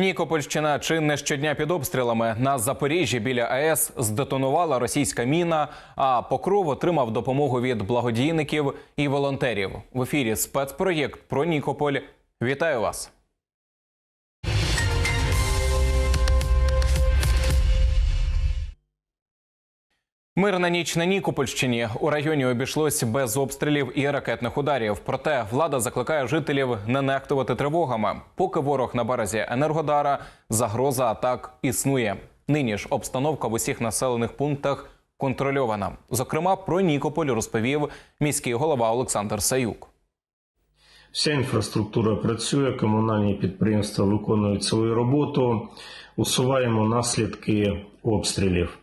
Нікопольщина чи не щодня під обстрілами на Запоріжжі біля АЕС здетонувала російська міна. А Покров отримав допомогу від благодійників і волонтерів. В ефірі спецпроєкт про Нікополь. Вітаю вас. Мирна ніч на Нікопольщині у районі обійшлось без обстрілів і ракетних ударів. Проте влада закликає жителів не нехтувати тривогами. Поки ворог на березі Енергодара, загроза атак існує. Нині ж обстановка в усіх населених пунктах контрольована. Зокрема, про Нікополь розповів міський голова Олександр Саюк. Вся інфраструктура працює, комунальні підприємства виконують свою роботу, усуваємо наслідки обстрілів.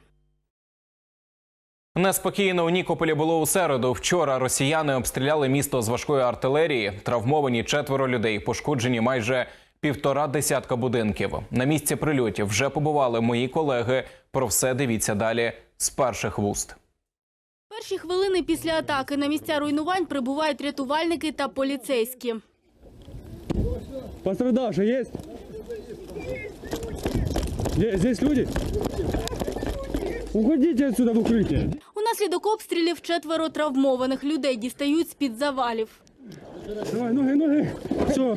Неспокійно у Нікополі було у середу. Вчора росіяни обстріляли місто з важкої артилерії. Травмовані четверо людей, пошкоджені майже півтора десятка будинків. На місці прильотів вже побували мої колеги. Про все дивіться далі з перших вуст. Перші хвилини після атаки на місця руйнувань прибувають рятувальники та поліцейські. Пострадавший есть? Есть, здесь люди? Уходите отсюда в укрытие. Унаслідок обстрілів четверо травмованих людей дістають з-під завалів. Давай, ноги, ноги. Все.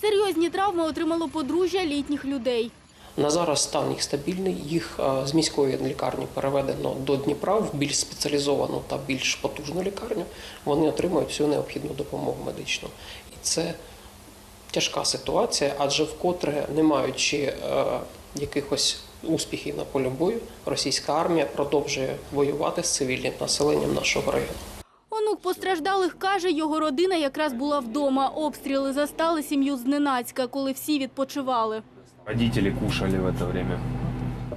Серйозні травми отримало подружжя літніх людей. На зараз стан їх стабільний. Їх з міської лікарні переведено до Дніпра в більш спеціалізовану та більш потужну лікарню. Вони отримують всю необхідну допомогу медичну. І це тяжка ситуація, адже вкотре, не маючи е, якихось успіхів на полі бою, російська армія продовжує воювати з цивільним населенням нашого району. Онук постраждалих каже, його родина якраз була вдома. Обстріли застали сім'ю зненацька, коли всі відпочивали. Родители кушали в это время.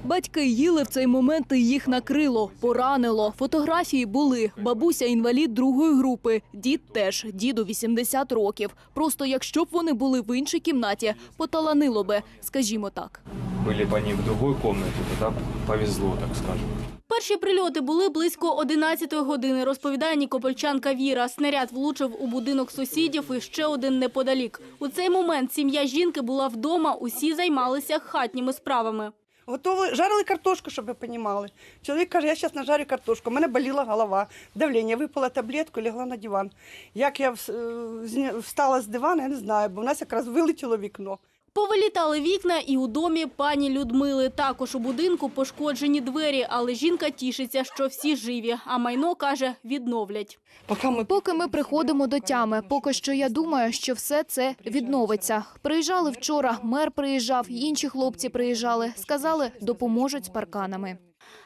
Батьки їли в цей момент і їх накрило, поранило. Фотографії були. Бабуся інвалід другої групи, дід теж, діду 80 років. Просто якщо б вони були в іншій кімнаті, поталанило би, скажімо так. Были бы они в другой комнате, тогда повезло, так скажем. Перші прильоти були близько 11 години, розповідає нікопольчанка Віра. Снаряд влучив у будинок сусідів і ще один неподалік. У цей момент сім'я жінки була вдома, усі займалися хатніми справами. Готовили, жарили картошку, щоб ви розуміли. Чоловік каже, я зараз нажарю картошку. У мене боліла голова, давлення. Випила таблетку, лягла на диван. Як я е, встала з дивана, я не знаю, бо в нас якраз вилетіло вікно. Повилітали вікна і у домі пані Людмили. Також у будинку пошкоджені двері, але жінка тішиться, що всі живі, а майно, каже, відновлять. Поки ми Поки ми приходимо до тями, поки що я думаю, що все це відновиться. Приїжджали вчора, мер приїжджав, інші хлопці приїжджали. Сказали, допоможуть з парканами.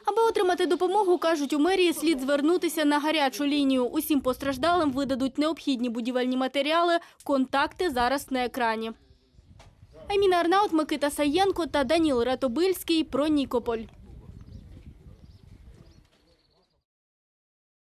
Аби отримати допомогу, кажуть, у мерії слід звернутися на гарячу лінію. Усім постраждалим видадуть необхідні будівельні матеріали. Контакти зараз на екрані. Айміна Арнаут, Микита Саєнко та Даніл Ратобильський про Нікополь.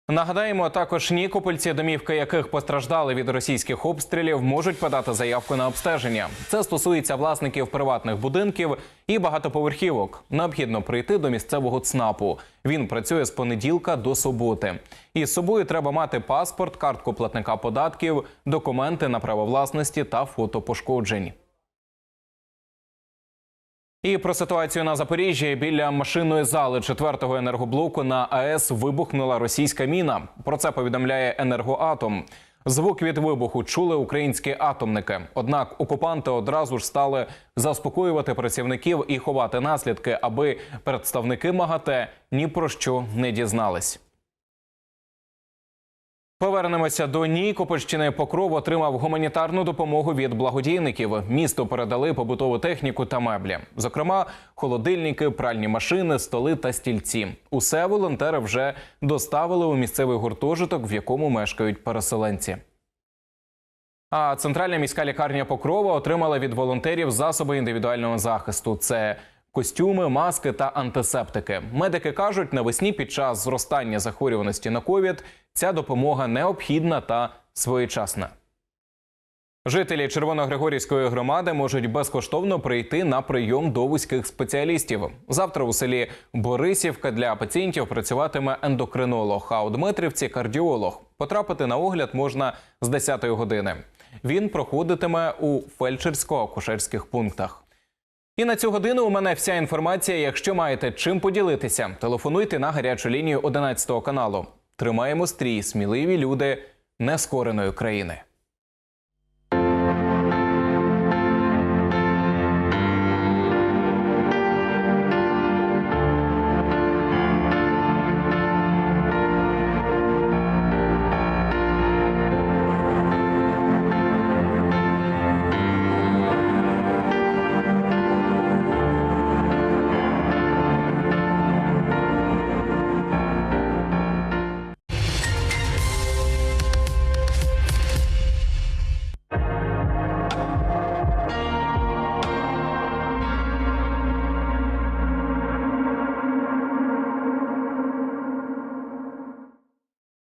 Нагадаємо, також нікопольці, домівки яких постраждали від російських обстрілів, можуть подати заявку на обстеження. Це стосується власників приватних будинків і багатоповерхівок. Необхідно прийти до місцевого ЦНАПу. Він працює з понеділка до суботи. І з собою треба мати паспорт, картку платника податків, документи на право власності та фото пошкоджень. І про ситуацію на Запоріжжі біля машинної зали четвертого енергоблоку на АЕС вибухнула російська міна. Про це повідомляє енергоатом. Звук від вибуху чули українські атомники. Однак окупанти одразу ж стали заспокоювати працівників і ховати наслідки, аби представники МАГАТЕ ні про що не дізнались. Повернемося до Нікопольщини. Покров отримав гуманітарну допомогу від благодійників. Місту передали побутову техніку та меблі, зокрема, холодильники, пральні машини, столи та стільці. Усе волонтери вже доставили у місцевий гуртожиток, в якому мешкають переселенці. А центральна міська лікарня Покрова отримала від волонтерів засоби індивідуального захисту. Це костюми, маски та антисептики. Медики кажуть, навесні під час зростання захворюваності на ковід ця допомога необхідна та своєчасна. Жителі Червоногригорівської громади можуть безкоштовно прийти на прийом до вузьких спеціалістів. Завтра у селі Борисівка для пацієнтів працюватиме ендокринолог, а у Дмитрівці кардіолог. Потрапити на огляд можна з 10-ї години. Він проходитиме у фельдшерсько-акушерських пунктах. І на цю годину у мене вся інформація. Якщо маєте чим поділитися, телефонуйте на гарячу лінію 11 каналу. Тримаємо стрій, сміливі люди нескореної країни.